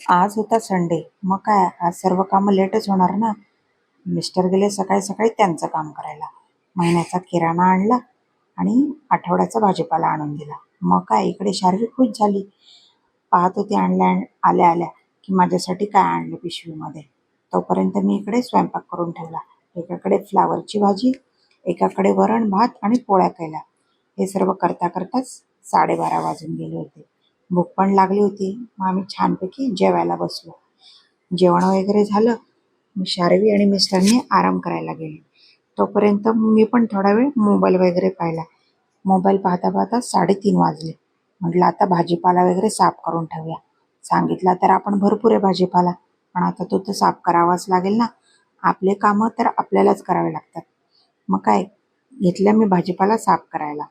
आज होता संडे मग काय आज सर्व कामं लेटच होणार ना? मिस्टर गेले सकाळी सकाळी त्यांचं काम करायला. महिन्याचा किराणा आणला आणि आठवड्याचा भाजीपाला आणून दिला. मग काय इकडे शारीरिक खुश झाली. पाहत होती आणल्या आल्या आल्या की माझ्यासाठी काय आणलं पिशवीमध्ये. तोपर्यंत मी इकडे स्वयंपाक करून ठेवला. एकाकडे फ्लावरची भाजी एकाकडे वरण भात आणि पोळ्या केल्या. हे सर्व करता करताच साडेबारा वाजून गेले होते. भूक पण लागली होती. मग आम्ही छानपैकी जेवायला बसलो. जेवण वगैरे झालं. मी शारवी आणि मिस्टरांनी आराम करायला गेले. तोपर्यंत मी पण थोडा वेळ मोबाईल वगैरे पाहिला. मोबाईल पाहता पाहता साडेतीन वाजले. म्हटलं आता भाजीपाला वगैरे साफ करून ठेवूया. सांगितला तर आपण भरपूर आहे भाजीपाला. पण आता तो तर साफ करावाच लागेल ना. आपले कामं तर आपल्यालाच करावे लागतात. मग काय घेतलं मी भाजीपाला साफ करायला.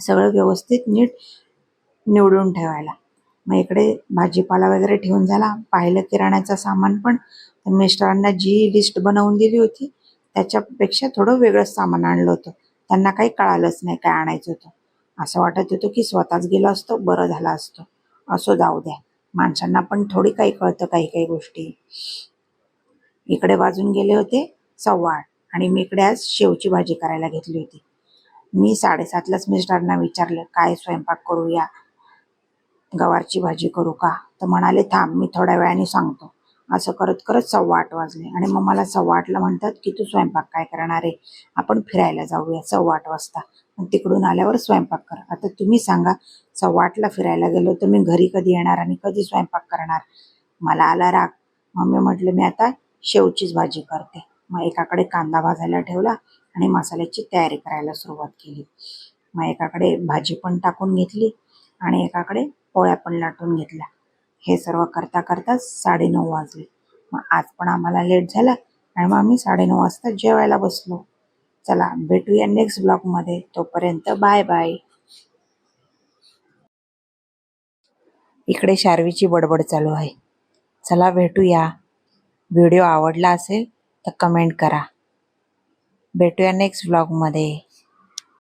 सगळं व्यवस्थित नीट. निवडून ठेवायला. मग इकडे भाजीपाला वगैरे ठेवून झाला. पाहिलं किराण्याचं सामान पण. मिस्टरांना जी लिस्ट बनवून दिली होती त्याच्यापेक्षा थोडं वेगळंच सामान आणलं होतं. त्यांना काही कळालंच नाही काय आणायचं होतं. असं वाटत होतं की स्वतःच गेलो असतो बरं झालं असतो. असो जाऊ द्या. माणसांना पण थोडी काही कळतं काही काही गोष्टी. इकडे वाजून गेले होते सव्वा आणि मी इकडे आज शेवची भाजी करायला घेतली होती. मी साडेसातलाच मिस्टरांना विचारलं काय स्वयंपाक करूया? गवारची भाजी करू का? तर म्हणाले थांब मी थोड्या वेळाने सांगतो. असं करत करत सव्वा आठ वाजले आणि मग मला सव्वा आठला म्हणतात की तू स्वयंपाक काय करणार आहे? आपण फिरायला जाऊया सव्वा आठ वाजता. मग तिकडून आल्यावर स्वयंपाक कर. आता तुम्ही सांगा सव्वा आठला फिरायला गेलो तर मी घरी कधी येणार आणि कधी स्वयंपाक करणार? मला आला राग. मम्मी म्हटलं मी आता शेवचीच भाजी करते. मग एकाकडे कांदा भाजायला ठेवला आणि मसाल्याची तयारी करायला सुरुवात केली. मग एकाकडे भाजी पण टाकून घेतली आणि एकाकडे पोळ्या पण लाटून घेतल्या. हे सर्व करता करताच साडेनऊ वाजले. मग आज पण आम्हाला लेट झाला आणि मग आम्ही साडेनऊ वाजता जेवायला बसलो. चला भेटूया नेक्स्ट ब्लॉगमध्ये तोपर्यंत बाय बाय इकडे शार्वीची बडबड चालू आहे. चला भेटूया. व्हिडिओ आवडला असेल तर कमेंट करा. भेटूया नेक्स्ट ब्लॉगमध्ये